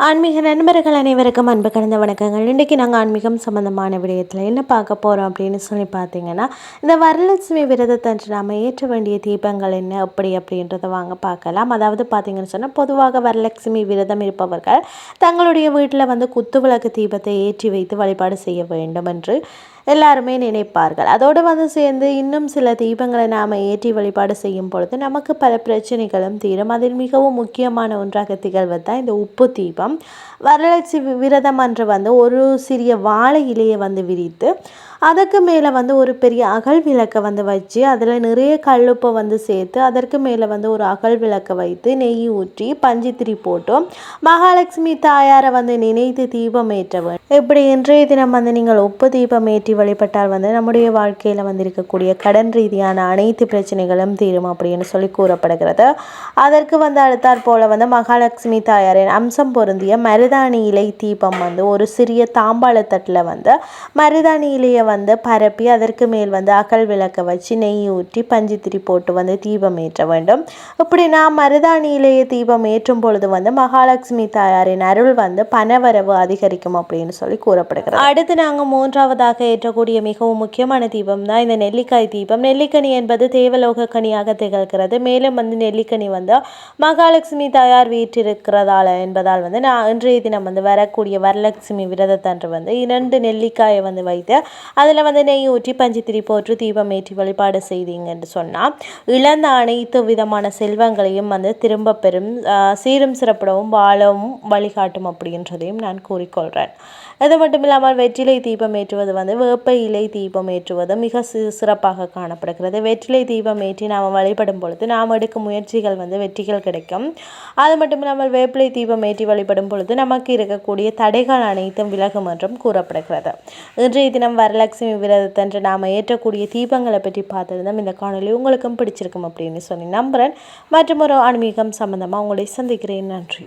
ஆன்மீக நண்பர்கள் அனைவருக்கும் அன்பு கலந்த வணக்கங்கள். இன்றைக்கி நாங்கள் ஆன்மீகம் சம்மந்தமான விடயத்தில் என்ன பார்க்க போகிறோம் அப்படின்னு சொல்லி பார்த்தீங்கன்னா இந்த வரலட்சுமி விரதத்தன்று நாம் ஏற்ற வேண்டிய தீபங்கள் என்ன அப்படி அப்படின்றத வாங்க பார்க்கலாம். அதாவது பார்த்தீங்கன்னு சொன்னால் பொதுவாக வரலட்சுமி விரதம் இருப்பவர்கள் தங்களுடைய வீட்டில் வந்து குத்துவிளக்கு தீபத்தை ஏற்றி வைத்து வழிபாடு செய்ய வேண்டும் என்று எல்லாருமே நினைப்பார்கள். அதோடு வந்து சேர்ந்து இன்னும் சில தீபங்களை நாம் ஏற்றி வழிபாடு செய்யும் பொழுது நமக்கு பல பிரச்சனைகளும் தீரும். அதில் மிகவும் முக்கியமான ஒன்றாக திகழ்வது தான் இந்த உப்பு தீபம். வரலட்சுமி விரதம் அன்று வந்து ஒரு சிறிய வாழை இலையை வந்து விரித்து அதற்கு மேலே வந்து ஒரு பெரிய அகல் விளக்கை வந்து வச்சு அதில் நிறைய கல்லுப்பை வந்து சேர்த்து அதற்கு மேலே வந்து ஒரு அகல் விளக்கை வைத்து நெய் ஊற்றி பஞ்சித்திரி போட்டும். மகாலட்சுமி தாயாரை வந்து நினைத்து தீபம் ஏற்ற வேண்டும். இப்படி இன்றைய தினம் வந்து நீங்கள் உப்பு தீபம் ஏற்றி வழிபட்டால் வந்து நம்முடைய வாழ்க்கையில் வந்து இருக்கக்கூடிய கடன் ரீதியான அனைத்து பிரச்சனைகளும் தீரும் அப்படின்னு சொல்லி கூறப்படுகிறது. அதற்கு வந்து அடுத்தாற் போல் வந்து மகாலட்சுமி தாயாரின் அம்சம் பொருந்திய மருதாணி இலை தீபம் வந்து ஒரு சிறிய தாம்பாளத்தட்டில் வந்து மருதாணி இலையை வந்து பரப்பி அதற்கு மேல் வந்து அகல் விளக்க வச்சு நெய் ஊற்றி பஞ்சுத்திரி போட்டு வந்து தீபம் ஏற்ற வேண்டும். இப்படி நாம் மருதாணி இலையை தீபம் ஏற்றும் பொழுது வந்து மகாலட்சுமி தாயாரின் அருள் வந்து பணவரவு அதிகரிக்கும் அப்படின்னு சொல்லி கூறப்படுகிறது. அடுத்து நாங்கள் மூன்றாவதாக ஏற்றக்கூடிய மிகவும் முக்கியமான தீபம் தான் இந்த நெல்லிக்காய் தீபம். நெல்லிக்கனி என்பது தேவலோக கனியாக திகழ்கிறது. மேலும் வந்து நெல்லிக்கனி வந்து மகாலட்சுமி தாயார் வீற்றிருக்கிறதால என்பதால் வந்து நான் இன்றைய தினம் வந்து வரக்கூடிய வரலட்சுமி விரதத்தன்று வந்து இரண்டு நெல்லிக்காயை வந்து வைத்து அதில் வந்து நெய் ஊற்றி பஞ்சுத்திரி போற்று தீபம் ஏற்றி வழிபாடு செய்தீங்கன்னு சொன்னால் இழந்த அனைத்து விதமான செல்வங்களையும் வந்து திரும்ப பெறும் சீரும் சிறப்பிடவும் வாழவும் வழிகாட்டும் அப்படின்றதையும் நான் கூறிக்கொள்கிறேன் அது மட்டும் இல்லாமல் வெற்றிலை தீபம் ஏற்றுவது வந்து வேப்ப இலை தீபம் ஏற்றுவது மிக சிறப்பாக காணப்படுகிறது. வெற்றிலை தீபம் ஏற்றி நாம் வழிபடும் பொழுது நாம் எடுக்கும் முயற்சிகள் வந்து வெற்றிகள் கிடைக்கும். அது மட்டும் இல்லாமல் வேப்பிலை தீபம் ஏற்றி வழிபடும் பொழுது நமக்கு இருக்கக்கூடிய தடைகள் அனைத்தும் விலகும் என்றும் கூறப்படுகிறது. இன்றைய தினம் வரலட்சுமி விரதத்தன்று நாம் ஏற்றக்கூடிய தீபங்களை பற்றி பார்த்துருந்தோம். இந்த காணொலி உங்களுக்கும் பிடிச்சிருக்கும் அப்படின்னு சொல்லி நம்புகிறேன் மற்றும் ஒரு ஆன்மீகம் சம்மந்தமாக உங்களை சந்திக்கிறேன். நன்றி.